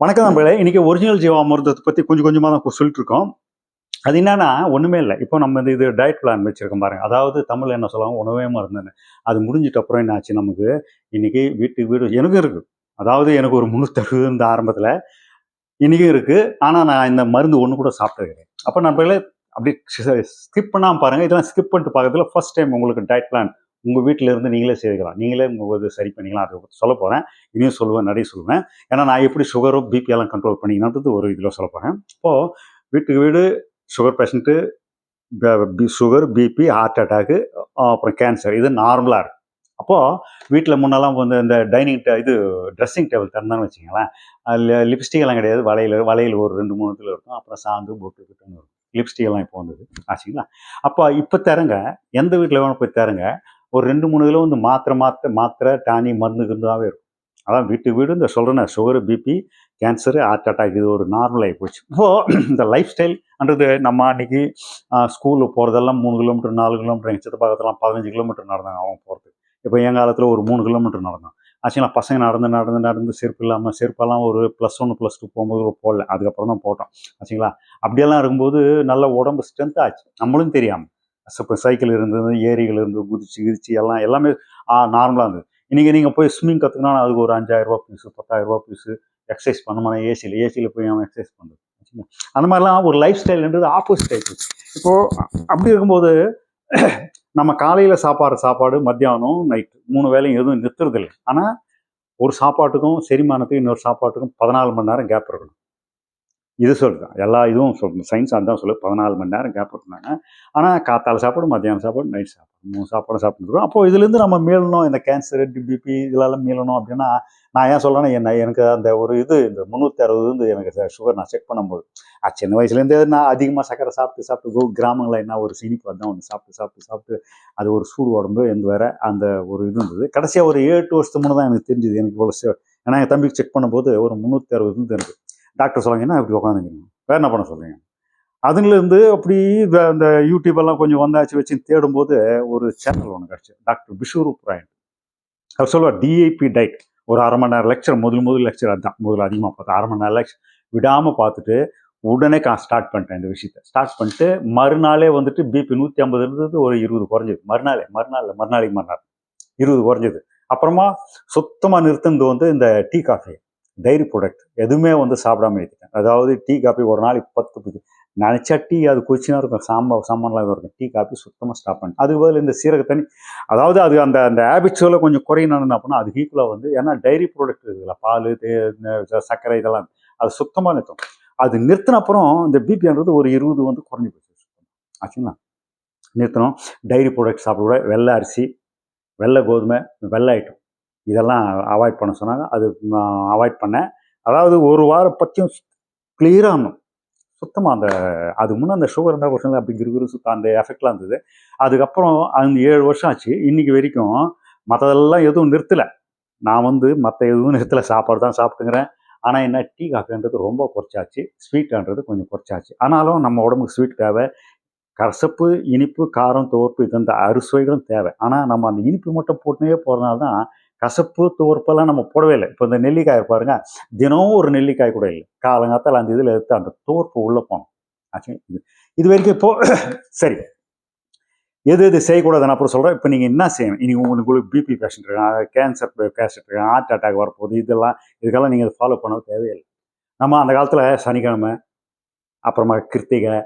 வணக்கம் நண்பர்களே. இன்னைக்கு ஒரிஜினல் ஜீவாமிர்தத்தை பற்றி கொஞ்சம் கொஞ்சமாக தான் சொல்லிட்டு இருக்கோம் அது என்னன்னா ஒன்றுமே இல்லை. இப்போ நம்ம இந்த இது டயட் பிளான் வச்சிருக்கோம் பாருங்க. அதாவது தமிழ் என்ன சொல்லுவாங்க உணவே மருந்துன்னு. அது முடிஞ்சிட்ட அப்புறம் என்ன ஆச்சு நமக்கு இன்னைக்கு வீட்டு வீடு எனக்கும் இருக்கு. அதாவது எனக்கு ஒரு முந்நூற்றறுபது இந்த ஆரம்பத்தில் இன்னைக்கும் இருக்கு. ஆனால் நான் இந்த மருந்து ஒன்று கூட சாப்பிட்டது கிடையாது அப்போ நண்பர்களே அப்படி ஸ்கிப் பண்ணாமல் பாருங்க. இதெல்லாம் ஸ்கிப் பண்ணிட்டு பார்க்கறதுல ஃபர்ஸ்ட் டைம் உங்களுக்கு டயட் பிளான் உங்கள் வீட்டில் இருந்து நீங்களே செய்துக்கலாம் நீங்களே உங்கள் இது சரி பண்ணிக்கலாம். அதை சொல்ல போகிறேன் இனியும் சொல்லுவேன் நிறைய சொல்லுவேன். ஏன்னா நான் எப்படி சுகரும் பிபியெல்லாம் கண்ட்ரோல் பண்ணிக்கணுன்றது ஒரு இதில் சொல்ல போகிறேன் இப்போது வீட்டுக்கு வீடு sugar patient sugar BP heart attack அப்புறம் கேன்சர் இது நார்மலாக இருக்குது அப்போது வீட்டில் முன்னெல்லாம் வந்து இந்த டைனிங் டே இது ட்ரெஸ்ஸிங் டேபிள் திறந்தான்னு வச்சுக்கோங்களேன். அதில் லிப்ஸ்டிக் எல்லாம் கிடையாது. வளையல் வளையல் ஒரு ரெண்டு மூணு இதில் இருக்கும். அப்புறம் சாந்து போட்டு கிட்டன்னு இருக்கும். லிப்ஸ்டிக் எல்லாம் இப்போ வந்தது. ஆச்சுங்களா? அப்போ இப்போ தரங்க எந்த வீட்டில் வேணும் போய் தரங்க ஒரு ரெண்டு மூணு கிலோ வந்து மாத்திரை மாத்திரை மாத்திரை டானி மருந்து இருந்தாவே இருக்கும். அதான் வீட்டுக்கு வீடு இந்த சொல்கிறேன் sugar BP cancer heart attack இது ஒரு நார்மல் ஆகி போச்சு. இப்போது இந்த லைஃப் ஸ்டைல்ன்றது நம்ம அன்றைக்கி ஸ்கூலில் போகிறதெல்லாம் மூணு கிலோமீட்டர் நாலு கிலோமீட்டர் எங்கள் சித்த பக்கத்துலாம் பதினஞ்சு கிலோமீட்டர் நடந்தாங்க அவன் போகிறது இப்போ என் காலத்தில் ஒரு மூணு கிலோமீட்டர் நடந்தான். ஆச்சுங்களா பசங்க நடந்து நடந்து நடந்து செருப்பு இல்லாமல் செருப்பெல்லாம் ஒரு ப்ளஸ் ஒன்று ப்ளஸ் டூ போகும்போது போடல. அதுக்கப்புறம் தான் போட்டோம். ஆச்சுங்களா அப்படியெல்லாம் இருக்கும்போது நல்ல உடம்பு ஸ்ட்ரென்த் ஆச்சு. நம்மளும் தெரியாமல் இப்போ சைக்கிள் இருந்தது ஏரிகள் இருந்து குதிச்சு கிதிச்சு எல்லாம் எல்லாமே நார்மலாக இருந்தது. இன்றைக்கி நீங்கள் போய் ஸ்விம்மிங் கற்றுக்கினா அதுக்கு ஒரு அஞ்சாயிரரூபா ஃபீஸு பத்தாயிரரூபா ஃபீஸு எக்ஸசைஸ் பண்ணமான ஏசியில் ஏசியில் போய் அவன் எக்ஸசைஸ் பண்ணுறது அந்த மாதிரிலாம் ஒரு லைஃப் ஸ்டைல்ன்றது ஆப்போசிட் ஆகிடுச்சு இப்போது அப்படி இருக்கும்போது நம்ம காலையில் சாப்பாடு சாப்பாடு மத்தியானம் நைட்டு மூணு வேலையும் எதுவும் நிறுத்துறதில்லை. ஆனால் ஒரு சாப்பாட்டுக்கும் செரிமானத்துக்கும் இன்னொரு சாப்பாட்டுக்கும் பதினாலு மணி நேரம் கேப் இருக்கணும். இது சொல்லுதான் எல்லா இதுவும் சொல்லணும் சயின்ஸ் அதான் சொல்லு. பதினாலு மணி நேரம் கேப் இருந்தாங்க ஆனால் காத்தால சாப்பாடு மத்தியானம் சாப்பாடு நைட் சாப்பாடு. மூணு சாப்பாடு சாப்பிட்டுருக்கோம் அப்போ இதுலேருந்து நம்ம மீளணும். இந்த கேன்சர் பிபி இதெல்லாம் மீளணும் அப்படின்னா நான் ஏன் சொல்கிறேன்னா என்ன எனக்கு அந்த ஒரு இது இந்த முந்நூற்றி அறுபது வந்து எனக்கு சுகர் நான் செக் பண்ணும்போது அது சின்ன வயசுலேருந்தே நான் அதிகமாக சக்கரை சாப்பிட்டு சாப்பிட்டு கிராமங்களில் என்ன ஒரு சினிப்பு அதான் ஒன்று சாப்பிட்டு சாப்பிட்டு சாப்பிட்டு அது ஒரு சூடு உடம்பு எந்த வேற அந்த ஒரு இது இருந்தது. கடைசியாக ஒரு ஏழு எட்டு வருஷத்துக்கு முன்னே தான் எனக்கு தெரிஞ்சுது. எனக்கு இவ்வளோ ஏன்னா என் தம்பிக்கு செக் பண்ணும்போது ஒரு முந்நூற்றி அறுபது இருந்து எனக்கு டாக்டர் சொல்லுங்கன்னா இப்படி உட்காந்துக்கிறீங்க வேறு என்ன பண்ண சொல்கிறீங்க அதுலேருந்து அப்படி இந்த யூடியூப் எல்லாம் கொஞ்சம் வந்தாச்சு வச்சு தேடும்போது ஒரு சேனல் ஒன்று கிடச்சி டாக்டர் பிஷூரூப் ராயன். அவர் சொல்லுவார் டிஐபி டைட் ஒரு அரை மணி நேரம் லெக்சர் முதல் முதல் லெக்சர் அதுதான் முதல்ல அதிகமாக பார்த்தேன் அரை மணி நேரம் லெக்சர் விடாமல் பார்த்துட்டு உடனே கா ஸ்டார்ட் பண்ணிட்டேன் இந்த விஷயத்த. ஸ்டார்ட் பண்ணிட்டு மறுநாளே வந்துட்டு பிபி நூற்றி ஐம்பது இருந்தது ஒரு இருபது குறைஞ்சது. மறுநாளே மறுநாள் மறுநாளைக்கு மறுநாள். இருபது குறைஞ்சது. அப்புறமா சுத்தமாக நிறுத்தினது வந்து இந்த டீ காஃபி. டைரி ப்ராடக்ட் எதுவுமே வந்து சாப்பிடாம எடுத்துட்டேன் அதாவது டீ காப்பி ஒரு நாளைக்கு பத்து பத்து நினச்சா டீ அது குச்சினா இருக்கும். சாம்பார் சாம்பார்லாம் இருக்கும் டீ காப்பி சுத்தமாக ஸ்டாப் பண்ணி அதுக்கு பதில் இந்த சீரக தண்ணி அதாவது அது அந்த அந்த ஹேபிட்ஸில் கொஞ்சம் குறையணும் அப்படின்னா அது ஈக்குவலாக வந்து ஏன்னா டைரி ப்ராடக்ட் இருக்குல்ல பால் சர்க்கரை இதெல்லாம் அது சுத்தமாக நிறுத்தும். அது நிறுத்தின அப்புறம் இந்த பிபின்றது ஒரு இருபது வந்து குறைஞ்சி போச்சு. ஆச்சுங்களா? நிறுத்தணும் டைரி ப்ராடக்ட் சாப்பிட வெள்ளை அரிசி வெள்ளை கோதுமை வெள்ளை ஐட்டம் இதெல்லாம் அவாய்ட் பண்ண சொன்னாங்க. அது அவாய்ட் பண்ணேன். அதாவது ஒரு வாரம் பற்றியும் கிளியராகணும் சுத்தமாக அந்த அது முன்னே அந்த சுகர் இருந்தால் வருஷம் அப்படி கிருகிரு சுத்தம் அந்த எஃபெக்ட்லாம் இருந்தது. அதுக்கப்புறம் அந்த ஏழு வருஷம் ஆச்சு. இன்றைக்கி வரைக்கும் மற்றதெல்லாம் எதுவும் நிறுத்தலை. நான் வந்து மற்ற எதுவும் நிறுத்தலை. சாப்பாடு தான் சாப்பிட்டுங்கிறேன் ஆனால் என்ன டீ காஃபின்றது ரொம்ப குறைச்சாச்சு. ஸ்வீட்டுன்றது கொஞ்சம் குறைச்சாச்சு. ஆனாலும் நம்ம உடம்புக்கு ஸ்வீட் தேவை. கசப்பு இனிப்பு காரம் துவர்ப்பு இது அந்த அறுசுவைகளும் தேவை. ஆனால் நம்ம அந்த இனிப்பு மட்டும் போட்டுனே போகிறதுனால தான் கசப்பு துவர்ப்பெல்லாம் நம்ம போடவே இல்லை. இப்போ இந்த நெல்லிக்காய் பாருங்க தினமும் ஒரு நெல்லிக்காய் கூட இல்லை. காலங்காத்தால் அந்த இதில் எடுத்து அந்த துவர்ப்பு உள்ளே போனோம் ஆச்சு? இது இது வரைக்கும் இப்போ சரி. எது எது செய்யக்கூடாது அப்புறம் சொல்கிறேன் இப்போ நீங்கள் என்ன செய்யணும்? இனி உங்களுக்கு பிபி பேஷண்ட் இருக்காங்க கேன்சர் பேஷண்ட் இருக்காங்க ஹார்ட் அட்டாக் வரப்போகுது இதெல்லாம் இதுக்கெல்லாம் நீங்கள் ஃபாலோ பண்ண தேவையில்லை. நம்ம அந்த காலத்தில் சனிக்கிழமை அப்புறமா கிருத்திகை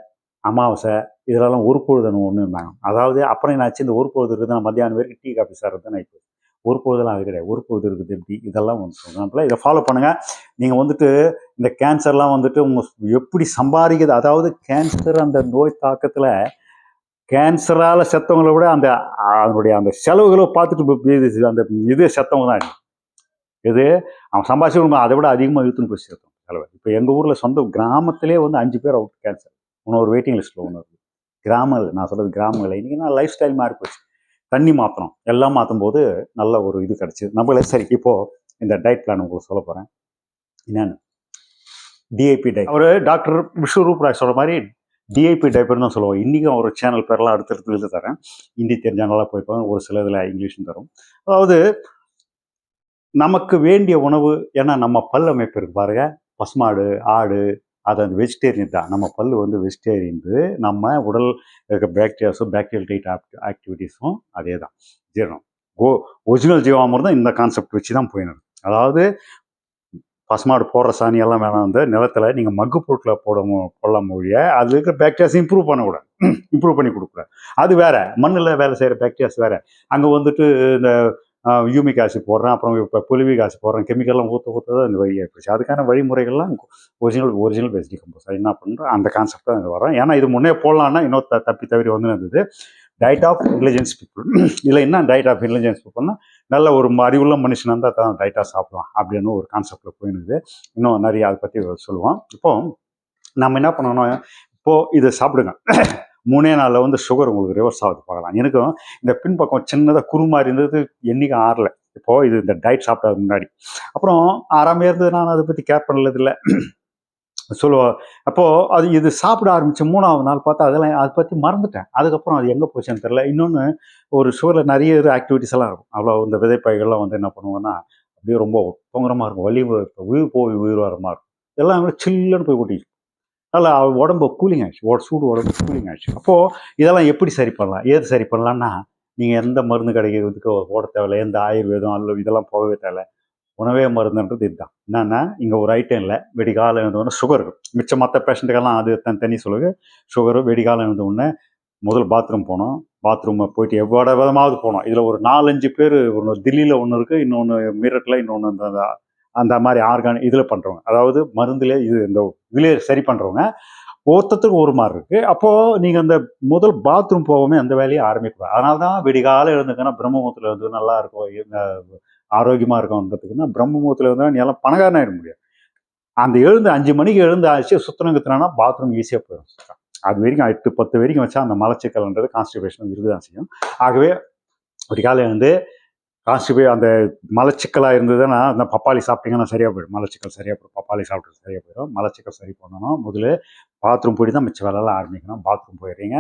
அமாவாசை இதெல்லாம் ஒரு பொழுதுன்னு ஒன்று இருந்தாங்க அதாவது அப்புறம் என்னாச்சு? இந்த ஒரு பொழுது இருக்குது நான் மத்தியானம் வரைக்கும் டீ காஃபி சார் தான் நைட்டு ஒரு பொழுதெல்லாம் அது கிடையாது. ஒரு பொழுது இருக்குது. எப்படி இதெல்லாம் வந்து சொல்கிறாங்களா இதை ஃபாலோ பண்ணுங்கள் நீங்கள் வந்துட்டு இந்த கேன்சர்லாம் வந்துட்டு உங்கள் எப்படி சம்பாதிக்குது அதாவது கேன்சர் அந்த நோய் தாக்கத்தில் கேன்சரால் செத்தவங்களை விட அந்த அதனுடைய அந்த செலவுகளை பார்த்துட்டு அந்த இது செத்தவங்க தான் இது. அவன் சம்பாதிச்சு அதை விட அதிகமாக இழுத்துன்னு போய் சேர்த்தோம். செலவு இப்போ எங்கள் ஊரில் சொந்த கிராமத்திலே வந்து அஞ்சு பேர் அவுட் கேன்சர் இன்னொரு வெயிட்டிங் லிஸ்ட்டில் ஒன்று இருக்குது கிராமங்கள் நான் சொல்கிறது கிராமங்கள். இன்றைக்கி நான் லைஃப் ஸ்டைல் மாறி போச்சு தண்ணி மாற்றணும் எல்லாம் மாற்றும் போது நல்ல ஒரு இது கிடச்சிது நம்மளே சரி இப்போது இந்த டயட் பிளான் உங்களுக்கு சொல்ல போகிறேன் என்னென்னு? டிஐபி டைப் அவர் டாக்டர் விஸ்வரூப் ராய் சொல்கிற மாதிரி டிஐபி டைப்பர்னு தான் சொல்லுவோம் இன்றைக்கும் ஒரு சேனல் பேர்லாம் அடுத்தடுத்து இதில் தரேன். ஹிந்தி தெரிஞ்சவங்களாக போய்ப்பாங்க ஒரு சில இதில் இங்கிலீஷும் தரும். அதாவது நமக்கு வேண்டிய உணவு ஏன்னா நம்ம பல் அமைப்பு இருக்கு பாருங்க. பசுமாடு ஆடு அது அந்த வெஜிடேரியன் தான். நம்ம பல் வந்து வெஜிடேரியன் நம்ம உடல் இருக்க பேக்டீரியாஸும் பேக்டீரியல் டைட் ஆக்டிவிட்டீஸும் அதே தான். ஜீரணம். கோ ஒரிஜினல் ஜீவாமிர்தம் இந்த கான்செப்ட் வச்சு தான் போயினது. அதாவது பசுமாடு போடுற சாணியெல்லாம் வேணாம் வந்து நிலத்தில் நீங்கள் மக்கு பொருட்களை போட போடலாம் மொழிய அது இருக்கிற பாக்டீரியாஸ் இம்ப்ரூவ் பண்ணக்கூடாது. இம்ப்ரூவ் பண்ணி கொடுக்கூடாது அது வேற. மண்ணில் வேலை செய்கிற பேக்டீரியாஸ் வேற. அங்கே வந்துட்டு இந்த யூமிக் ஆசிட் போடுறேன் அப்புறம் இப்போ புலிவிக் ஆசிட் போடுறேன் கெமிக்கல்லாம் ஊற்ற ஊற்ற தான் இந்த வழியாக போச்சு அதுக்கான வழிமுறைகள்லாம் ஒரிஜினல் ஒரிஜினல் வெஜிடி கம்போஸ் என்ன பண்ணுறோம்? அந்த கான்செப்ட் தான் இது வரோம் ஏன்னா இது முன்னே போடலான்னா இன்னொரு த- தப்பி தவறி வந்து இருந்தது. டயட் ஆஃப் இன்டெலிஜென்ஸ் பீப்புள் இல்லை என்ன டயட் ஆஃப் இன்டெலிஜென்ஸ் பீப்புள்னா நல்ல ஒரு அறிவுள்ள மனுஷனாக இருந்தால் தான் டைட்டாக சாப்பிடுவான் அப்படின்னு ஒரு கான்செப்டில் போயிருந்தது. இன்னும் நிறைய அதை பற்றி சொல்லுவோம். இப்போது நம்ம என்ன பண்ணணும் இப்போது இதை சாப்பிடுங்க. மூணே நாளில் வந்து சுகர் உங்களுக்கு ரிவர்ஸ் ஆகுது பார்க்கலாம். எனக்கும் இந்த பின்பக்கம் சின்னதாக குரு மாதிரி இருந்தது என்றைக்கும் ஆறல. இப்போது இது இந்த டயட் சாப்பிட்டதுக்கு முன்னாடி. அப்புறம் ஆறாமே இருந்தது நான் அதை பற்றி கேர் பண்ணலதில்லை சொல்லுவோம் அப்போது அது இது சாப்பிட ஆரம்பித்த மூணாவது நாள் பார்த்தா அதெல்லாம் அதை பற்றி மறந்துட்டேன். அதுக்கப்புறம் அது எங்கே போச்சுன்னு தெரில இன்னொன்று ஒரு சுகரில் நிறைய ஆக்டிவிட்டிஸ் எல்லாம் இருக்கும். அவ்வளோ இந்த விதைப்பைகள்லாம் வந்து என்ன பண்ணுவோன்னா அப்படியே ரொம்ப தொங்குறமாக இருக்கும். வலி உயிர் போய் உயிர் வரமாக இருக்கும். எல்லாம் சில்லுன்னு போய் கொட்டிச்சு நல்லா உடம்பு கூலிங் ஆயிடுச்சு. உட சூடு உடம்பு கூலிங் ஆயிடுச்சு. அப்போது இதெல்லாம் எப்படி சரி பண்ணலாம்? ஏது சரி பண்ணலான்னா நீங்கள் எந்த மருந்து கிடைக்கிறதுக்கு ஓட தேவையில்ல. எந்த ஆயுர்வேதம் அல்ல இதெல்லாம் போகவே தேவையில்லை. உணவே மருந்துன்றது இதுதான். என்னென்னா இங்கே ஒரு ஐட்டம் இல்லை. வெடிகாலம் இருந்தோடனே சுகர் மிச்சம் மற்ற பேஷண்ட்டுக்கெல்லாம் அது தன் தனி சொல்லுது. சுகரு வெடிகாலம் இருந்த முதல் பாத்ரூம் போனோம். பாத்ரூமை போயிட்டு எவ்வளோ விதமாவது போனோம். இதில் ஒரு நாலஞ்சு பேர் ஒன்று தில்லியில் ஒன்று இருக்குது இன்னொன்று மீரட்டில் இன்னொன்று அந்த அந்த- மாதிரி ஆர்கானிக் இதில் பண்ணுறவங்க அதாவது மருந்தில் இது இந்த இதிலே சரி பண்ணுறவங்க ஒருத்தத்துக்கு ஒரு மாதிரி இருக்குது அப்போது நீங்கள் அந்த முதல் பாத்ரூம் போகாமே அந்த வேலையை ஆரம்பிக்கூடாது அதனால தான் விடிகால எழுந்துக்கன்னா பிரம்மபுரத்தில் வந்து நல்லா இருக்கும். ஆரோக்கியமாக இருக்கும்ன்றதுக்குன்னா பிரம்மபுரத்தில் இருந்தால் நீ எல்லாம் பணக்காரன் ஆகிட முடியாது. அந்த எழுந்து அஞ்சு மணிக்கு எழுந்து ஆச்சு சுத்தனம் கத்துனா பாத்ரூம் ஈஸியாக போயிடும். அது வரைக்கும் எட்டு பத்து வரைக்கும் வச்சா அந்த மலச்சிக்கல்ன்றது கான்ஸ்டிபேஷன் இருக்குதான் செய்யும். ஆகவே ஒரு காலை வந்து கான்ஸ்டிபே அந்த மலச்சிக்கலாக இருந்ததுன்னா அந்த பப்பாளி சாப்பிட்டீங்கன்னா சரியாக போயிடும். மலச்சிக்கல் சரியாக போயிடும். பப்பாளி சாப்பிட்டு சரியாக போயிடும். மலச்சிக்கல் சரி பண்ணணும். முதல்ல பாத்ரூம் போய் தான் மிச்ச வேலைலாம் ஆரம்பிக்கணும். பாத்ரூம் போயிடுறீங்க.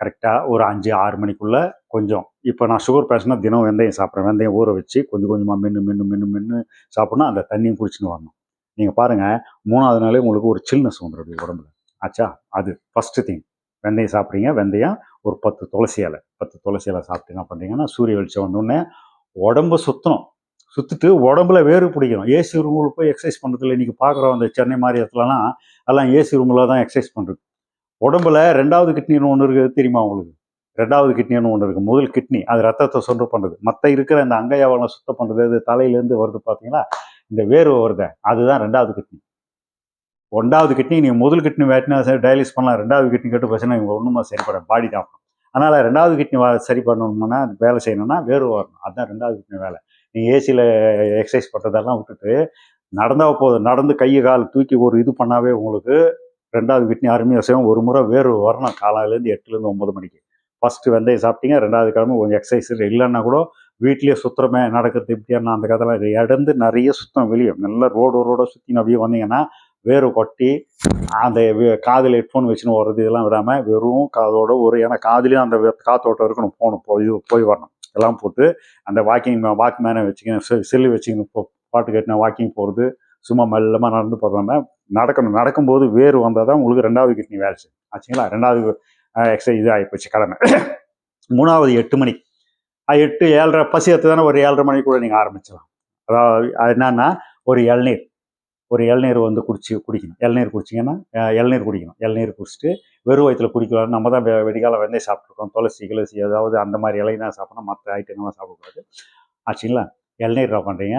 கரெக்டாக ஒரு அஞ்சு ஆறு மணிக்குள்ளே கொஞ்சம். இப்போ நான் சுகர் பேஷனா தினம் வெந்தயம் சாப்பிட்றேன். வெந்தயம் ஊற வச்சு கொஞ்சம் கொஞ்சமாக மென்று மென்று மென்று மென்று சாப்பிட்ணும். அந்த தண்ணியும் குடிச்சுன்னு வரணும். நீங்கள் பாருங்கள் மூணாவது நாளே உங்களுக்கு ஒரு சில்னஸ் வந்துடும் உடம்புல. ஆச்சா? அது ஃபஸ்ட்டு திங் வெந்தயம் சாப்பிட்றீங்க. வெந்தயம் ஒரு பத்து துளசி இலை. பத்து துளசி இலை சாப்பிட்டு என்ன பண்ணுறீங்கன்னா சூரிய வெளிச்சம் வந்தோடனே உடம்பு சுற்றணும் சுற்றிட்டு உடம்புல வேறு பிடிக்கணும். ஏசி ரூமில் போய் எக்ஸசைஸ் பண்ணுறதுல இன்றைக்கி பார்க்குறோம் அந்த சென்னை மாதிரி இடத்துலலாம் எல்லாம் ஏசி ரூமில் தான் எக்ஸசைஸ் பண்ணுறது உடம்புல ரெண்டாவது கிட்னின்னு ஒன்று இருக்குது. தெரியுமா உங்களுக்கு? ரெண்டாவது கிட்னின்னு ஒன்று இருக்குது. முதல் கிட்னி அது ரத்தத்தை சுண்டு பண்ணுறது மற்ற இருக்கிற இந்த அங்கையாவளம் சுத்தம் பண்ணுறது அது தலையிலேருந்து வருது பார்த்தீங்களா இந்த வேர்வை வருது. அதுதான் ரெண்டாவது கிட்னி ஒன்றாவது கிட்னி நீங்கள் முதல் கிட்னி வேட்டினா டயாலிஸ் பண்ணலாம். ரெண்டாவது கிட்னி கேட்டு பிரச்சனை இவங்க ஒன்றுமா சரிப்பட பாடி தான். அதனால் ரெண்டாவது கிட்னி சரி பண்ணணும்னா வேலை செய்யணும்னா வேர்வை வரணும். அதுதான் ரெண்டாவது கிட்னி வேலை. நீங்கள் ஏசியில் எக்ஸசைஸ் பண்ணுறதெல்லாம் விட்டுட்டு நடந்தா போதும். நடந்து கை கால் தூக்கி ஒரு இது பண்ணாவே உங்களுக்கு ரெண்டாவது கிட்னி அருமையாக செய்யும். ஒரு முறை வேர்வை வரணும். காலையிலேருந்து எட்டுலேருந்து ஒம்பது மணிக்கு. ஃபஸ்ட்டு வெந்தயம் சாப்பிட்டீங்க. ரெண்டாவது கிழமை கொஞ்சம் எக்ஸசைஸ் இல்லைன்னா கூட வீட்லேயே சுற்றுறமே நடக்கிறது நான் அந்த கதைலாம் இடந்து நிறைய சுத்தம் வெளியே. நல்லா ரோடு ரோட சுற்றி அப்படியே வந்தீங்கன்னா வேறு கொட்டி அந்த காதில் ஹெட்ஃபோன் வச்சுன்னு வர்றது இதெல்லாம் விடாமல் வெறும் காதோட ஒரு ஏன்னா காதுலேயும் அந்த காத்தோட்டம் இருக்கணும் போகணும் போய் போய் வரணும். எல்லாம் போட்டு அந்த வாக்கிங் வாக் மேனை வச்சுக்கணும் செல்லு வச்சுக்கணும் பாட்டு கேட்டினா வாக்கிங் போகிறது சும்மா மெல்லமாக நடந்து போகாம நடக்கணும். நடக்கும்போது வேர் வந்தால் தான் உங்களுக்கு ரெண்டாவது கிட்னி வேலை செய்யும். ஆச்சுங்களா? ரெண்டாவது எக்ஸசைஸ் இதாக ஆகிப்போச்சு கடமை. மூணாவது எட்டு மணி. எட்டு ஏழரை பசி எடுத்து தானே ஒரு ஏழரை மணிக்கு கூட நீங்கள் ஆரம்பிச்சிடலாம். அதாவது அது என்னன்னா ஒரு இளநீர் ஒரு இளநீர் வந்து குடிச்சு குடிக்கணும். இளநீர் குடிச்சிங்கன்னா இளநீர் குடிக்கணும். இளநீர் குடிச்சிட்டு வெறும் வயிற்றுல குடிக்கலாம் நம்ம தான் வெடிக்கால வெடிகால வெந்தயம் சாப்பிட்ருக்கோம் துளசி கிளசி ஏதாவது அந்த மாதிரி இலை தான் சாப்பிடணும். மற்ற ஐட்டங்கள்லாம் சாப்பிடக்கூடாது. ஆச்சுங்களா? இளநீர் பண்ணுறீங்க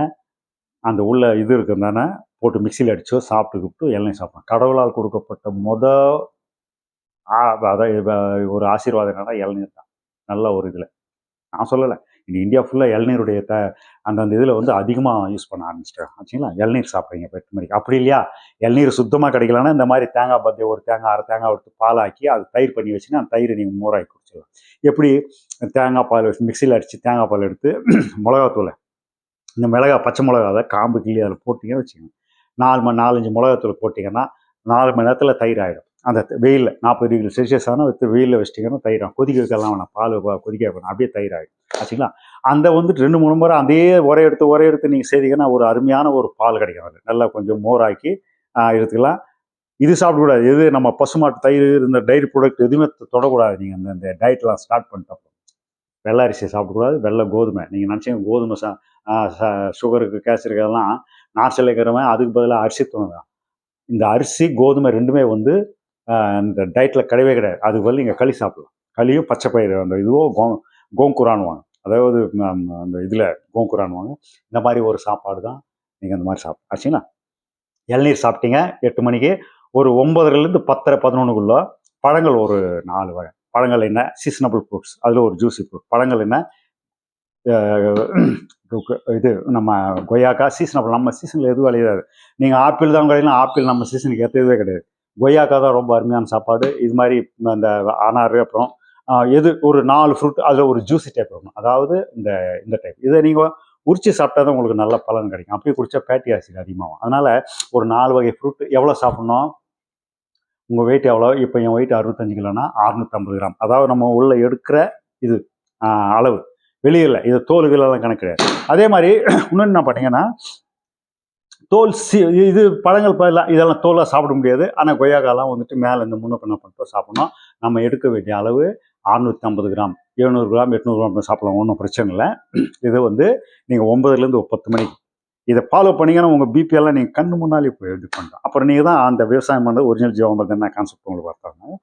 அந்த உள்ள இது இருக்கும் தானே போட்டு மிக்சியில் அடிச்சோ சாப்பிட்டு கூப்பிட்டு இளநீர் சாப்பிடணும். கடவுளால் கொடுக்கப்பட்ட முத அதான் அதாவது ஒரு ஆசீர்வாதம் என்னன்னா இளநீர் தான். நல்ல ஒரு இதில். நான் சொல்லலை. இனி இந்தியா ஃபுல்லாக இளநீருடைய த அந்தந்த இதில் வந்து அதிகமாக யூஸ் பண்ண ஆரம்பிச்சிட்டேன் ஆச்சுங்களா? இளநீர் சாப்பிட்றீங்க இப்போ எட்டு மணிக்கு. அப்படி இல்லையா? இளநீர் சுத்தமாக கிடைக்கலன்னா இந்த மாதிரி தேங்காய் பத்திய ஒரு தேங்காய் அரை தேங்காய் எடுத்து பாலாக்கி அது தயிர் பண்ணி வச்சுன்னா அந்த தயிரை நீங்கள் மோராக்கி குடிச்சிடலாம். எப்படி? தேங்காய் பால் வச்சு மிக்சியில் அடித்து தேங்காய் பால் எடுத்து மிளகாத்தூளை இந்த மிளகா பச்சை மிளகாவை காம்பு கிள்ளி அதில் போட்டிங்கன்னு வச்சுக்கோங்க. நாலு மணி நாலஞ்சு மிளகாத்தூள் போட்டிங்கன்னா நாலு மணி நேரத்தில் தயிர் ஆகிடும் அந்த வெயிலில் நாற்பது டிகிரி செல்சியஸ் ஆனால் வித்து வெயிலில் வச்சிட்டிங்கன்னா தயிராகும் கொதிக்க வைக்கலாம் வேணாம் பால் ப- கொதிக்க வைக்கணும். அப்படியே தயிராகும் ஆச்சுங்களா அந்த வந்துட்டு ரெண்டு மூணு முறை அதே உரை எடுத்து உரை எடுத்து நீங்கள் செய்தீங்கன்னா ஒரு அருமையான ஒரு பால் கிடைக்கும் அது நல்லா கொஞ்சம் மோராக்கி எடுத்துக்கலாம். இது சாப்பிடக்கூடாது. எது நம்ம பசுமாட்டு தயிர் இந்த டைரி ப்ராடக்ட் எதுவுமே தொடக்கூடாது. நீங்கள் அந்த இந்த டயட்லாம் ஸ்டார்ட் பண்ணிட்டப்போ வெள்ளை அரிசி சாப்பிடக்கூடாது. வெள்ளை கோதுமை. நீங்கள் நினச்சிங்க கோதுமை சா சுகருக்கு கேசருக்கு அதெல்லாம் நார்ச்சல் அதுக்கு பதிலாக அரிசி தோணுதான். இந்த அரிசி கோதுமை ரெண்டுமே வந்து அந்த டயட்டில் கிடையவே கிடையாது. அது வந்து நீங்கள் களி சாப்பிடலாம். களியும் பச்சை பயிறு அந்த இதுவோ கோ கோங்குரான்வாங்க அதாவது அந்த இதில் கோங்குரான்வாங்க இந்த மாதிரி ஒரு சாப்பாடு தான் நீங்கள் அந்த மாதிரி சாப்பிடும் ஆச்சுங்களா? இளநீர் சாப்பிட்டீங்க எட்டு மணிக்கு. ஒரு ஒன்பதுலேருந்து பத்தரை பதினொன்றுக்குள்ள பழங்கள் ஒரு நாலு வகை. பழங்கள் என்ன? சீசனபிள் ஃப்ரூட்ஸ் அதில் ஒரு ஜூஸி ஃப்ரூட் பழங்கள் என்ன? இது நம்ம கொய்யாக்கா சீசனபிள் நம்ம சீசனில் எதுவும் விளையாது. நீங்கள் ஆப்பிள் தான் கிடையாது ஆப்பிள் நம்ம சீசனுக்கு ஏற்றதே கிடையாது. கொய்யாக்கா தான் ரொம்ப அருமையான சாப்பாடு. இது மாதிரி அந்த ஆனார் அப்புறம் எது ஒரு நாலு ஃப்ரூட் அதில் ஒரு ஜூஸி டைப் இருக்கும் அதாவது இந்த இந்த டைப் இதை நீங்கள் உரிச்சு சாப்பிட்டா தான் உங்களுக்கு நல்ல பலன் கிடைக்கும். அப்படியே குடிச்சா ஃபேட்டி ஆசிட் அதிகமாகும். அதனால் ஒரு நாலு வகை ஃப்ரூட் எவ்வளோ சாப்பிட்ணும்? உங்கள் வெயிட் எவ்வளோ இப்போ என் வெயிட் அறுபத்தஞ்சு கிலோனா அறுநூற்றம்பது கிராம். அதாவது நம்ம உள்ளே எடுக்கிற இது அளவு. வெளியில் இது தோல் வீலெல்லாம் கணக்கு கிடையாது. அதே மாதிரி இன்னொன்று என்ன பார்த்தீங்கன்னா தோல் சி இது பழங்கள் பழம் இதெல்லாம் தோலாக சாப்பிட முடியாது. ஆனால் கொய்யாக்காலாம் வந்துட்டு மேலே இந்த முன்ன பண்ண பண்ணிட்டு சாப்பிடணும். நம்ம எடுக்க வேண்டிய அளவு அறுநூற்றி ஐம்பது கிராம் எழுநூறு கிராம் எட்நூறு கிராம் சாப்பிடலாம் ஒன்றும் பிரச்சனை இல்லை. இதை வந்து நீங்கள் ஒன்பதுலேருந்து ஒரு பத்து மணிக்கு. இதை ஃபாலோ பண்ணிங்கன்னா உங்கள் பிபி எல்லாம் நீங்கள் கண்ணு முன்னாலே போய் இது பண்ணுறோம் அப்புறம் நீங்கள் தான் அந்த விவசாயம் பண்ணுறது ஒரிஜினல் ஜீவம் என்ன கான்செப்ட் உங்களுக்கு பார்த்தாங்க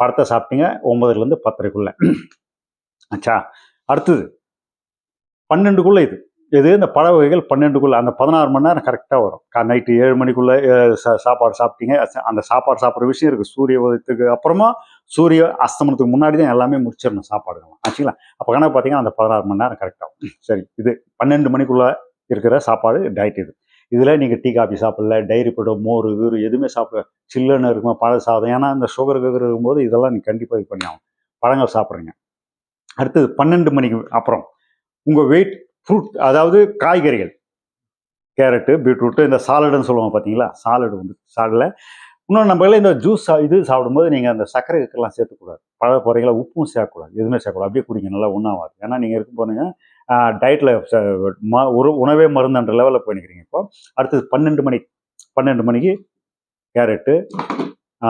படத்தை சாப்பிட்டீங்க ஒன்பதுலேருந்து பத்தரைக்குள்ளே. ஆச்சா அடுத்தது. பன்னெண்டுக்குள்ளே இது. இது இந்த பழ வகைகள் பன்னெண்டுக்குள்ளே அந்த பதினாறு மணி நேரம் கரெக்டாக வரும். கா நைட்டு ஏழு மணிக்குள்ளே சாப்பாடு சாப்பிட்டீங்க அந்த சாப்பாடு சாப்பிட்ற விஷயம் இருக்குது சூரிய உதயத்துக்கு அப்புறமா சூரிய அஸ்தமனத்துக்கு முன்னாடி தான் எல்லாமே முடிச்சிடணும் சாப்பாடுகள்லாம். ஆச்சுங்களா? அப்போ கணக்கு பார்த்தீங்கன்னா அந்த பதினாறு மணி நேரம் கரெக்டாக சரி. இது பன்னெண்டு மணிக்குள்ளே இருக்கிற சாப்பாடு டயட் இது. இதில் நீங்கள் டீ காஃபி சாப்பிடல டைரி படம் மோர் கீறு எதுவுமே சாப்பிட சில்லுன்னு இருக்குமா பழ சாதம்? ஏன்னா இந்த சுகர் கீர் இருக்கும்போது இதெல்லாம் நீங்கள் கண்டிப்பாக இது பண்ணி ஆகணும். பழங்கள் சாப்பிட்றீங்க. அடுத்தது பன்னெண்டு மணிக்கு அப்புறம் உங்கள் வெயிட் ஃப்ரூட் அதாவது காய்கறிகள். கேரட்டு பீட்ரூட்டு இந்த சாலடுன்னு சொல்லுவாங்க பார்த்தீங்களா சாலடு வந்து சாலடில் இன்னும் நம்மள இந்த ஜூஸ் இது சாப்பிடும்போது நீங்கள் அந்த சர்க்கரை இருக்கெல்லாம் சேர்த்துக்கூடாது. பழ போகிறீங்களா உப்பும் சேர்க்கக்கூடாது. எதுவுமே சேர்க்கக்கூடாது. அப்படியே குடிங்க நல்லா ஒன்றாகாது ஏன்னா நீங்கள் இருக்கும் போனீங்க டயட்டில் ஒரு உணவே மருந்துன்ற லெவலில் போய் நிற்கிறீங்க இப்போ. அடுத்தது பன்னெண்டு மணி பன்னெண்டு மணிக்கு கேரட்டு ஆ,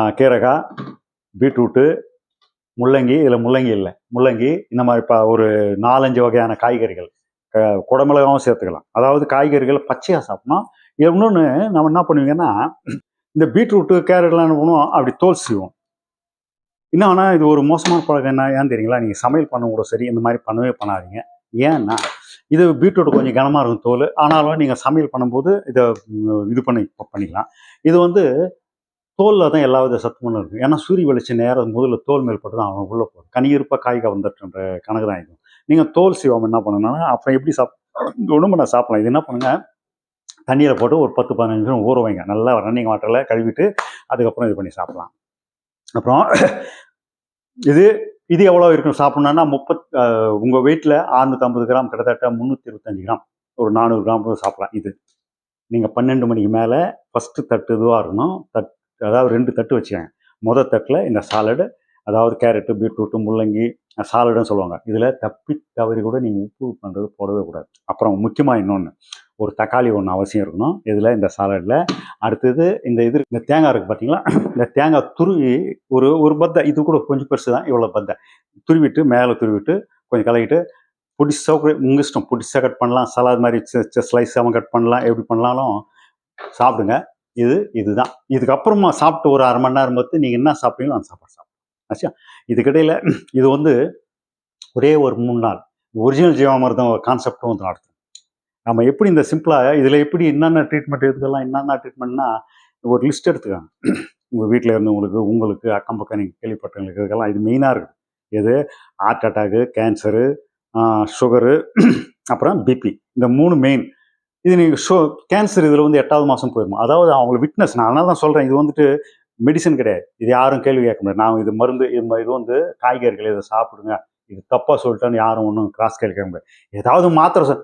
பீட்ரூட்டு முள்ளங்கி இதில் முள்ளங்கி இல்லை. முள்ளங்கி இந்த மாதிரி இப்போ ஒரு நாலஞ்சு வகையான காய்கறிகள். குடமிளகாவும் சேர்த்துக்கலாம். அதாவது காய்கறிகள் பச்சையாக சாப்பிட்ணும். இன்னொன்று நம்ம என்ன பண்ணுவீங்கன்னா இந்த பீட்ரூட்டு கேரட்லாம் என்ன பண்ணுவோம் அப்படி தோல் செய்வோம் இன்னும் ஆனால் இது ஒரு மோசமான பழக்கம் என்ன ஏன் தெரியுங்களா? நீங்கள் சமையல் பண்ண கூட சரி இந்த மாதிரி பண்ணவே பண்ணாதீங்க. ஏன்னா இது பீட்ரூட் கொஞ்சம் கனமாக இருக்கும் தோல். ஆனாலும் நீங்கள் சமையல் பண்ணும்போது இதை இது பண்ணி பண்ணிக்கலாம். இது வந்து தோலில் தான் எல்லா வித சத்துமும் இருக்கும். ஏன்னா சூரிய வெளிச்சம் நேரம் முதல்ல தோல் மேல்பட்டு தான் அவன் உள்ளே போகும் கனியிருப்பாக காய்க வந்துட்டுன்ற கணக்கு தான் இருக்கும் நீங்கள் தோல் சீவாமல் என்ன பண்ணணும்னா அப்புறம் எப்படி சாப் ஒன்றும் பண்ண சாப்பிடலாம். இது என்ன பண்ணுங்க? தண்ணியில் போட்டு ஒரு பத்து பதினஞ்சு நிமிஷம் ஊற வைங்க. நல்லா ரன்னிங் வாட்டரில் கழுவிட்டு அதுக்கப்புறம் இது பண்ணி சாப்பிடலாம். அப்புறம் இது இது எவ்வளோ இருக்கும் சாப்பிட்ணுன்னா முப்பத் உங்கள் வெயிட்டில் அறுநூற்றம்பது கிராம் கிட்டத்தட்ட முந்நூற்றி இருபத்தஞ்சு கிராம். ஒரு நானூறு கிராம் சாப்பிட்லாம் சாப்பிடலாம் இது. நீங்கள் பன்னெண்டு மணிக்கு மேலே ஃபஸ்ட்டு தட்டு இதுவாக இருக்கணும்? தட் அதாவது ரெண்டு தட்டு வச்சுக்கோங்க. மொதல் தட்டில் இந்த சாலடு அதாவது கேரட்டு பீட்ரூட்டு முள்ளங்கி சாலடுன்னு சொல்லுவாங்க. இதில் தப்பி தவறி கூட நீங்கள் உப்பு பண்ணுறது போடவே கூடாது. அப்புறம் முக்கியமாக இன்னொன்று ஒரு தக்காளி ஒன்று அவசியம் இருக்கணும். இதில் இந்த சாலடில் அடுத்தது இந்த இது இந்த தேங்காய் இருக்குது பார்த்தீங்களா இந்த தேங்காய் துருவி ஒரு ஒரு பத்தை இது கூட கொஞ்சம் பெருசு தான் இவ்வளோ பத்தை. துருவிட்டு மேலே துருவிட்டு கொஞ்சம் கலக்கிட்டு புடிசாக கூட உங்கள் இஷ்டம் புடிசாக கட் பண்ணலாம். சலாத் மாதிரி ஸ்லைஸாக கட் பண்ணலாம். எப்படி பண்ணாலும் சாப்பிடுங்க. இது இதுதான். இதுக்கப்புறமா சாப்பிட்டு ஒரு அரை மணி நேரம் பார்த்து நீங்கள் என்ன சாப்பிட்றீங்களோ அந்த சாப்பாடு சாப்பிடுங்க. இதுக்கிடையில் இது வந்து ஒரே ஒரு மூணு நாள். ஒரிஜினல் ஜீவாமிர்தம் கான்செப்டும் வந்து நடத்தும். நம்ம எப்படி இந்த சிம்பிளாக இதில் எப்படி என்னென்ன ட்ரீட்மெண்ட் இதுக்கெல்லாம் என்னென்ன ட்ரீட்மெண்ட்னா ஒரு லிஸ்ட் எடுத்துக்காங்க. உங்கள் வீட்டில் இருந்தவங்களுக்கு உங்களுக்கு அக்கம் பக்கம் நீங்கள் கேள்விப்பட்டவங்களுக்கு இதுக்கெல்லாம் இது மெயினாக இருக்குது எது? ஹார்ட் அட்டாக்கு கேன்சரு சுகரு அப்புறம் பிபி இந்த மூணு மெயின் இது நீங்கள் ஷோ கேன்சர் இதில் வந்து எட்டாவது மாதம் போயிடும் அதாவது அவங்கள விட்னஸ் நான் அதனால தான் சொல்கிறேன் இது வந்துட்டு மெடிசன் கிடையாது. இது யாரும் கேள்வி கேட்க முடியாது. நான் இது மருந்து இது இது வந்து காய்கறிகள் இதை சாப்பிடுங்க. இது தப்பாக சொல்லிட்டேன்னு யாரும் ஒன்றும் கிராஸ் கேள்வி கேட்க முடியாது. ஏதாவது மாத்திரை சொ-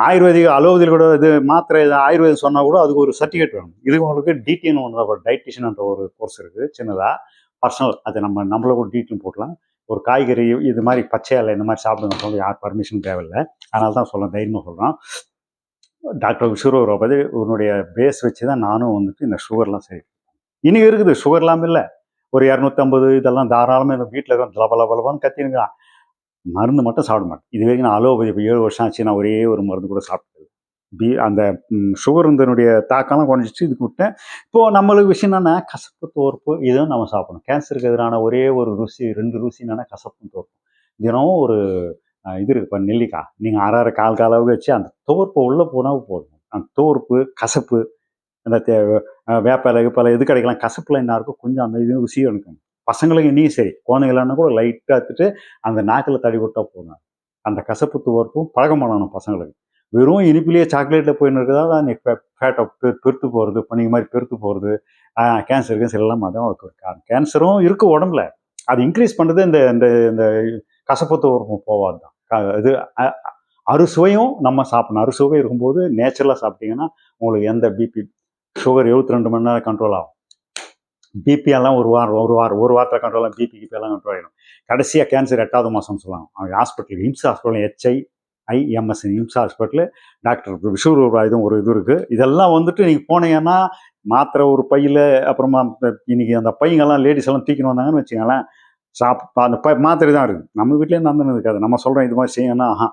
ஆயுர்வேதிக் அலோபதியில் கூட இது மாத்திரை இது ஆயுர்வேதம் சொன்னால் கூட அதுக்கு ஒரு சர்டிஃபிகேட் வேணும். இது உங்களுக்கு டிடிஎன் ஒன்று ஒரு டயட்டிஷியன்ன்ற ஒரு கோர்ஸ் இருக்குது சின்னதாக பர்சனல் அது நம்ம நம்மள கூட டீட்டெயில் போடலாம் ஒரு காய்கறி இது மாதிரி பச்சையால் இந்த மாதிரி சாப்பிடுங்க சொல்ல யார் பர்மிஷன் தேவையில்லை. அதனால தான் சொல்கிறேன் தைரியமாக சொல்கிறோம் டாக்டர் விஸ்வரூபதி உன்னுடைய பேஸ் வச்சு தான் நானும் வந்துட்டு இந்த சுகர்லாம் சரி இன்னைக்கு இருக்குது. சுகர் இல்லாமல் இல்லை. ஒரு இரநூத்தம்பது இதெல்லாம் தாராளமாக இந்த வீட்டில் இருக்கிற லப லபான்னு மருந்து மட்டும் சாப்பிட மாட்டேன். இது வரைக்கும் நான் அலோபதி இப்போ ஏழு வருஷம் ஆச்சு. நான் ஒரே ஒரு மருந்து கூட சாப்பிட்டது பி அந்த சுகர் இருந்தனுடைய தாக்கம்லாம் குறைஞ்சிச்சு இதுக்கு விட்டேன். இப்போது நம்மளுக்கு விஷயம் என்னென்னா கசப்பு தோற்பு இதுவும் நம்ம சாப்பிடணும். கேன்சருக்கு எதிரான ஒரே ஒரு ருசி ரெண்டு ருசி என்னென்னா கசப்பும் தோற்பும். தினமும் ஒரு இது இருக்குது இப்போ நெல்லிக்காய். நீங்கள் அரை அரை கால் காலாவுக்கு வச்சு அந்த தோற்பு உள்ளே போனால் போதும். அந்த தோற்பு கசப்பு அந்த தே அஹ், வேப்பிலை கிப்பலை எது கிடைக்கலாம் கசப்பில் என்ன இருக்கும் கொஞ்சம் அந்த இது ருசியும் இருக்கும் பசங்களுக்கு இனியும் சரி குழந்தைங்களான கூட லைட்டாக எடுத்துட்டு அந்த நாக்கில் தடி விட்டா போதும். அந்த கசப்பு துவர்ப்பும் பழக்கம் பண்ணணும் பசங்களுக்கு. வெறும் இனிப்பிலேயே சாக்லேட்டில் போயின்னு இருக்குதா தான் நீ ஃபேட்டை பெருத்து போகிறது பனிங்க மாதிரி பெருத்து போகிறது கேன்சர் கேன்சர் எல்லாம் அதான் ஒரு காரணம். கேன்சரும் இருக்குது உடம்புல. அது இன்க்ரீஸ் பண்ணுறது இந்த இந்த இந்த கசப்பு துவர்ப்பும் போவாது தான். இது அறுசுவையும் நம்ம சாப்பிடணும். அறுசுவை இருக்கும்போது நேச்சுரலாக சாப்பிட்டீங்கன்னா உங்களுக்கு எந்த பிபி சுகர் எழுபத்தி ரெண்டு மணி நேரம் கண்ட்ரோல் ஆகும். பிபி எல்லாம் ஒரு வாரம் ஒரு வாரம் ஒரு வாரத்தில் கண்ட்ரோல் ஆகும் பிபி கிபியெல்லாம் கண்ட்ரோல் ஆகிடும் கடைசியாக கேன்சர் எட்டாவது மாதம்னு சொல்லுவாங்க. அவங்க hospital IMS hospital H I IMS IMS hospital doctor Vishwarupa இதுவும் ஒரு இது இருக்குது இதெல்லாம் வந்துட்டு நீங்கள் போனீங்கன்னா மாத்திரை ஒரு பையில் அப்புறமா இன்னைக்கு அந்த பையங்கெல்லாம் லேடிஸ் எல்லாம் தூக்கின்னு வந்தாங்கன்னு வச்சுங்களேன் சாப் அந்த ப மாத்திரை தான் இருக்குது நம்ம வீட்லேயே நடந்துன்னு இருக்காது. நம்ம சொல்கிறோம் இது மாதிரி செய்யணும்னா ஆஹா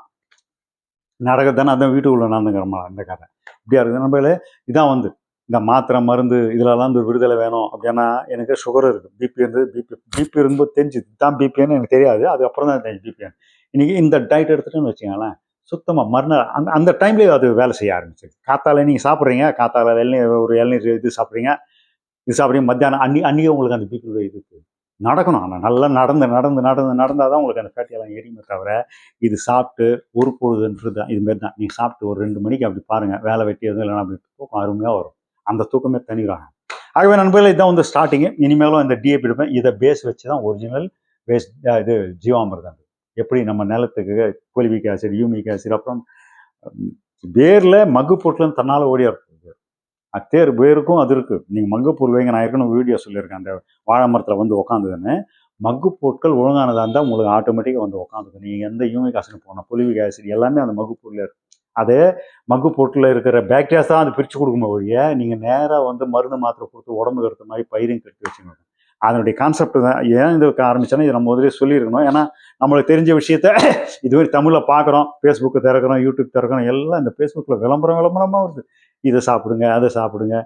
நடக்கத்தானே அதான் வீட்டுக்குள்ளே நடந்துக்கிறோமா அந்த கதை. இப்படியா இருக்குது. நம்மளே இதான் வந்து இந்த மாத்திரை மருந்து இதிலலாம் இந்த விடுதலை வேணும் அப்படின்னா எனக்கு சுகர் இருக்குது பிபி இருந்து பிபி பிபி இருக்கும்போது தெரிஞ்சுது இதுதான் பிபின்னு எனக்கு தெரியாது. அதுக்கப்புறம் தான் தெரிஞ்சு பிபின்னு இன்றைக்கி இந்த டயட் எடுத்துட்டுன்னு வச்சுக்கோங்களேன் சுத்தமாக மறுநாள் அந்த அந்த டைம்லேயே அது வேலை செய்ய ஆரம்பிச்சிருக்கு காத்தால நீங்கள் சாப்பிட்றீங்க காத்தால இளநீர் ஒரு இளநீர் இது சாப்பிட்றீங்க இது சாப்பிட்றீங்க மத்தியானம் அன்னி அன்றைக்கி உங்களுக்கு அந்த பிபியோட இது நடக்கணும். ஆனால் நல்லா நடந்து நடந்து நடந்து நடந்தால் தான் உங்களுக்கு அந்த ஃபேட்டியெல்லாம் எரியுமே தவிர இது சாப்பிட்டு ஒரு பொழுதுன்றது தான் இதுமாரி தான். நீங்கள் சாப்பிட்டு ஒரு ரெண்டு மணிக்கு அப்படி பாருங்கள் வேலை வெட்டி எதுவும் இல்லைன்னா அப்படி தூக்கம் அருமையாக வரும். அந்த தூக்கமே தனிறாங்க ஆகவே நண்பர்களே இதான் வந்து ஸ்டார்டிங்கு இனிமேலும் இந்த டிஏபி எடுப்பேன். இதை பேஸ் வச்சு தான் ஒரிஜினல் பேஸ் இது ஜீவாமிர்தம். எப்படி நம்ம நிலத்துக்கு கொலிவிக் ஆசிட் யூமிக் ஆசிட் அப்புறம் வேரில் வேர்ல மக்கு பொருட்கள் தன்னால் ஓடியா இருக்குது அத்தேர் வேருக்கும் அது இருக்குது நீங்கள் மக்கு பொருள் வைங்க. நான் ஏற்கனவே வீடியோ சொல்லியிருக்கேன். அந்த வாழை மரத்தில் வந்து உக்காந்துதுன்னு. மக்கு பொருட்கள் ஒழுங்கானதாக இருந்தால் உங்களுக்கு ஆட்டோமேட்டிக்காக வந்து உட்காந்துக்கும் நீங்கள் எந்த யூமிக் ஆசிட் போனால் பொலிவிக் ஆசிட் எல்லாமே அந்த மகு பொருளில் இருக்குது அது மக்கு பொருட்களில் இருக்கிற பேக்டீரியாஸ் தான் அது பிரித்து கொடுக்குமே ஒழிய நீங்கள் நேராக வந்து மருந்து மாத்திரை கொடுத்து உடம்பு கெடுத்த மாதிரி பயிரையும் கெடுத்து வச்சுக்கணும் அதனுடைய கான்செப்ட் தான். ஏன் இது ஆரம்பிச்சேன்னா இதை நம்ம முதலே சொல்லியிருக்கணும். ஏன்னா நம்மளுக்கு தெரிஞ்ச விஷயத்த இதுவரை தமிழில் பார்க்குறோம் ஃபேஸ்புக்கு திறக்கிறோம் யூடியூப் திறக்கிறோம் எல்லாம் இந்த ஃபேஸ்புக்கில் விளம்பரம் விளம்பரமாக வருது. இதை சாப்பிடுங்க அதை சாப்பிடுங்க.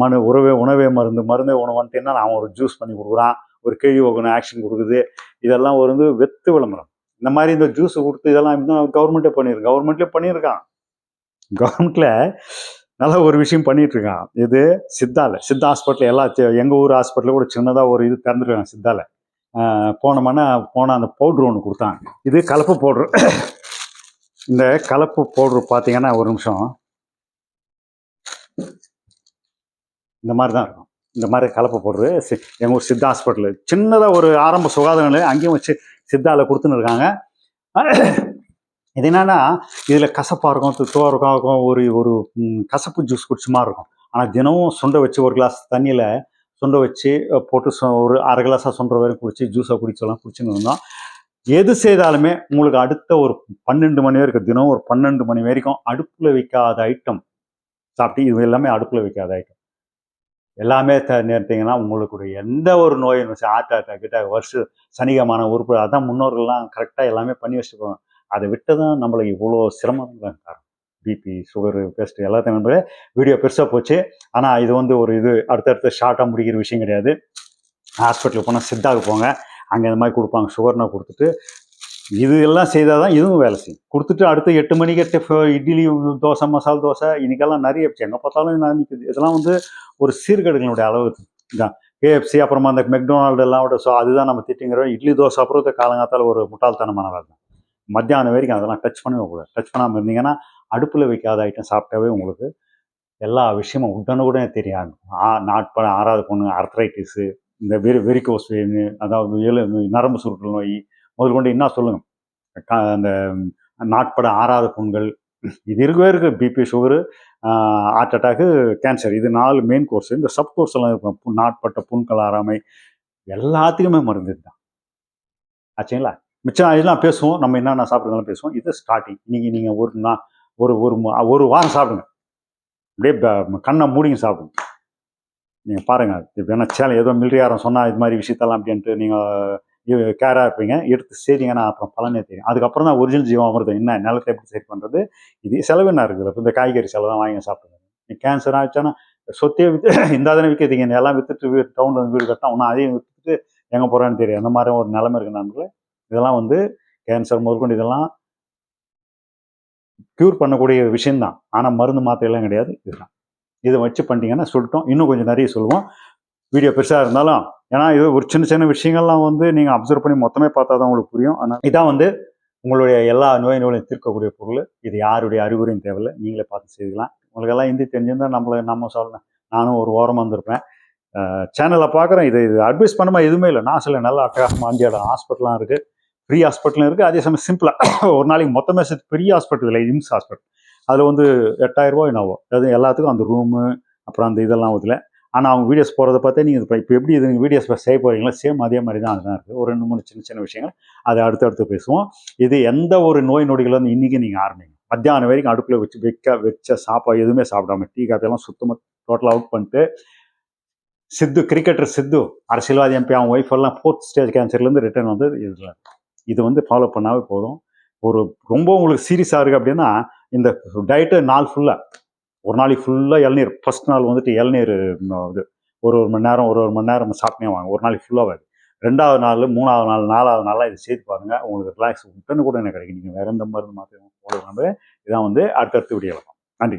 மனு உறவே உணவே மருந்து மருந்தே உணவுன்ட்டுன்னா அவன் ஒரு ஜூஸ் பண்ணி கொடுக்குறான் ஒரு கேள்வி ஒன்று ஆக்ஷன் கொடுக்குது. இதெல்லாம் ஒரு வந்து வெத்து விளம்பரம். இந்த மாதிரி இந்த ஜூஸ் கொடுத்து இதெல்லாம் இன்னும் கவர்மெண்ட்டே பண்ணியிருக்கு கவர்மெண்ட்லேயே பண்ணியிருக்கான் கவர்மெண்ட்டில் நல்ல ஒரு விஷயம் பண்ணிட்டு இருக்கான் இது சித்தால சித்தா ஹாஸ்பிட்டல் எல்லா எங்கள் ஊர் ஹாஸ்பிட்டலில் கூட சின்னதாக ஒரு இது திறந்துருக்காங்க சித்தால. போனோம்னா போன அந்த பவுட்ரு ஒன்று கொடுத்தாங்க. இது கலப்பு பவுட்ரு இந்த கலப்பு பவுட்ரு பார்த்தீங்கன்னா ஒரு நிமிஷம். இந்த மாதிரி தான் இருக்கும். இந்த மாதிரி கலப்பு பவுட்ரு சி- ஊர் சித்தா ஹாஸ்பிட்டல் சின்னதாக ஒரு ஆரம்ப சுகாதார நிலையம் அங்கேயும் வச்சு சித்தாவில் கொடுத்துன்னு இருக்காங்க. இது என்னன்னா இதில் கசப்பாக இருக்கும் துத்துவாக இருக்கும் ஒரு ஒரு கசப்பு ஜூஸ் குடிச்ச மாதிரி இருக்கும். ஆனால் தினமும் சுண்டை வச்சு ஒரு கிளாஸ் தண்ணியில் சுண்டை வச்சு போட்டு ஒரு அரை கிளாஸாக சுண்டை வரைக்கும் குடிச்சு ஜூஸை குடிச்சலாம் குடிச்சுன்னு இருந்தோம். எது செய்தாலுமே உங்களுக்கு அடுத்த ஒரு பன்னெண்டு மணி வரைக்கும் தினம் ஒரு பன்னெண்டு மணி வரைக்கும் அடுப்பில் வைக்காத ஐட்டம் சாப்பிட்டு இது எல்லாமே அடுப்பில் வைக்காத ஐட்டம் எல்லாமே த நேர்த்தீங்கன்னா உங்களுக்கு எந்த ஒரு நோய் ஹார்ட் அட்டாக் கிட்ட வருஷ சனிகமான உறுப்பு அதான் முன்னோர்கள்லாம் கரெக்டாக எல்லாமே பண்ணி வச்சுருப்பாங்க. அதை விட்டு தான் நம்மளுக்கு இவ்வளோ சிரமம் தான் காரணம் பிபி சுகரு பெஸ்ட் எல்லாத்தையும் நம்பளே வீடியோ பெருசாக போச்சு. ஆனால் இது வந்து ஒரு இது அடுத்தடுத்து ஷார்ட்டாக முடிக்கிற விஷயம் கிடையாது. ஹாஸ்பிட்டலுக்கு போனால் சித்தாவுக்கு போங்க. அங்கே இந்த மாதிரி கொடுப்பாங்க. சுகர்னா கொடுத்துட்டு இது எல்லாம் செய்தால் தான் இதுவும் வேலை செய்யும். கொடுத்துட்டு அடுத்த எட்டு மணிக்கு டிஃப் இட்லி தோசை மசால் தோசை இன்னைக்கெல்லாம் நிறைய எங்கே பார்த்தாலும் நான் நிற்குது இதெல்லாம் வந்து ஒரு சீர்கேடுகளுடைய அளவு தான் கேஎஃப்சி அப்புறமா அந்த மெக்டொனால்டு எல்லாம் விட ஸோ அதுதான் நம்ம திட்டிங்கிறோம். இட்லி தோசை அப்புறம் காலங்காத்தால் ஒரு முட்டாள்தனமான வேலை தான். மத்தியானம் வரைக்கும் அதெல்லாம் டச் பண்ணவே கூடாது. டச் பண்ணாமல் இருந்தீங்கன்னா அடுப்பில் வைக்காத ஐட்டம் சாப்பிட்டாவே உங்களுக்கு எல்லா விஷயமும் உடனுக்குடனே தெரியாது ஆ நாட்பட ஆறாவது பொண்ணு ஆர்த்ரைட்டிஸு இந்த வெறி வெரிகோஸ் அதாவது எலு நரம்பு சுருட்டல் நோய் முதல் கொண்டு என்ன சொல்லுங்கள் அந்த நாட்பட ஆறாத புண்கள். இது இருக்கவே இருக்குது BP sugar heart attack cancer இது நாலு மெயின் கோர்ஸ் இந்த சப் கோர்ஸ் எல்லாம் இருக்கும் நாட்பட்ட புண்கள் ஆறாமை எல்லாத்துக்குமே மருந்து தான் ஆச்சுங்களா? மிச்சம் இதெல்லாம் பேசுவோம். நம்ம என்னென்ன சாப்பிட்றதெல்லாம் பேசுவோம். இது ஸ்டார்டிங் இன்னைக்கு நீங்கள் ஒரு நா ஒரு ஒரு ஒரு வாரம் சாப்பிடுங்க. அப்படியே கண்ணை மூடிங்க சாப்பிடுங்க. நீங்கள் பாருங்கள் இப்போ என்ன சேலை ஏதோ மிலிட்ரியாரம் சொன்னால் இது மாதிரி விஷயத்தெல்லாம் அப்படின்ட்டு நீங்கள் கேராக இருப்பீங்க. எடுத்து செய்தீங்கன்னா அப்புறம் பலனே தெரியும் அதுக்கப்புறம் தான் ஒரிஜினல் ஜீவாமிர்தம் என்ன நிலத்தை எப்படி சரி பண்ணுறது இது செலவு என்ன இருக்குது இப்போ இந்த காய்கறி செலவு தான் வாங்கி சாப்பிடுங்க கேன்சர் ஆச்சுன்னா சொத்தையே விற்று இந்த தானே விற்கிறீங்க எல்லாம் விற்றுட்டு டவுனில் வீடு கட்டினா ஒன்றும் அதையும் விற்றுட்டு எங்கே போகிறான்னு தெரியும் அந்த மாதிரி ஒரு நிலைமை இருக்கு நண்பர்களே. இதெல்லாம் வந்து கேன்சர் முதற்கொண்டு இதெல்லாம் க்யூர் பண்ணக்கூடிய விஷயம்தான். ஆனால் மருந்து மாத்திரையெல்லாம் கிடையாது. இதுதான். இதை வச்சு பண்ணிட்டீங்கன்னா சொல்லிட்டோம். இன்னும் கொஞ்சம் நிறைய சொல்லுவோம். வீடியோ பெருசாக இருந்தாலும் ஏன்னா இது ஒரு சின்ன சின்ன விஷயங்கள்லாம் வந்து நீங்கள் அப்சர்வ் பண்ணி மொத்தமே பார்த்தா தான் உங்களுக்கு புரியும். ஆனால் இதான் வந்து உங்களுடைய எல்லா நோய் நோயும் தீர்க்கக்கூடிய பொருள். இது யாருடைய அறிகுறியும் தேவையில்லை. நீங்களே பார்த்து செய்துக்கலாம். உங்களுக்கெல்லாம் ஹிந்தி தெரிஞ்சிருந்தால் நம்மளை நம்ம சொல்ல நானும் ஒரு ஓரமாக வந்திருப்பேன் சேனலை பார்க்குறேன். இது இது அட்வைஸ் பண்ணுமா எதுவுமே இல்லை. நான் சில நல்ல அட்டகாசமாக அஞ்சு இடம் ஹாஸ்பிட்டலாம் இருக்குது ஃப்ரீ ஹாஸ்பிட்டலும் இருக்குது அதே சமயம் சிம்பிளாக ஒரு நாளைக்கு மொத்தமே சேர்த்து பெரிய ஹாஸ்பிட்டல் இல்லை. இம்ஸ் ஹாஸ்பிட்டல் அதில் வந்து எட்டாயிரரூபா என்னவோ. அது எல்லாத்துக்கும் அந்த ரூமு அப்புறம் அந்த இதெல்லாம் இதில். ஆனால் அவங்க வீடியோஸ் போகிறத பார்த்தே நீங்கள் இப்போ இப்போ எப்படி இது நீங்கள் வீடியோஸ் செய்ய போகிறீங்களா சேம் அதே மாதிரி தான் அதுதான் இருக்குது ஒரு ரெண்டு மூணு சின்ன சின்ன விஷயங்கள். அதை அடுத்தடுத்து பேசுவோம். இது எந்த ஒரு நோய் நொடிகள் வந்து இன்றைக்கி நீங்கள் ஆரம்பிங்க? மத்தியானம் வரைக்கும் அடுப்பில் வச்சு வைக்க வச்ச சாப்பாடு எதுவுமே சாப்பிடாம டீ காஃபியெல்லாம் சுத்தமாக டோட்டலாக அவுட் பண்ணிட்டு சித்து கிரிக்கெட்டர் சித்து அரசியல்வாதி எம்பி அவன் ஒய்ஃப் எல்லாம் ஃபோர்த் ஸ்டேஜ் கேன்சர்லேருந்து ரிட்டர்ன் வந்து இதில் இது வந்து ஃபாலோ பண்ணாவே போதும். ஒரு ரொம்ப உங்களுக்கு சீரியஸாக இருக்குது அப்படின்னா இந்த டயட்டு நாள் ஃபுல்லாக ஒரு நாளைக்கு ஃபுல்லாக இளநீர். ஃபஸ்ட் நாள் வந்துட்டு இளநீர் இது ஒரு ஒரு மணி நேரம் ஒரு ஒரு மணி நேரம் சாப்பிட்டே வாங்க. ஒரு நாளைக்கு ஃபுல்லாக வருது. ரெண்டாவது நாள் மூணாவது நாள் நாலாவது நாளாக இது செய்து பாருங்கள் உங்களுக்கு ரிலாக்ஸ் உடனே கூட எனக்கு கிடைக்கும். நீங்கள் வேற எந்த மருந்து மாற்றி உங்களுக்கு வந்து இதான் வந்து அடுத்தடுத்து வீடியோ நன்றி.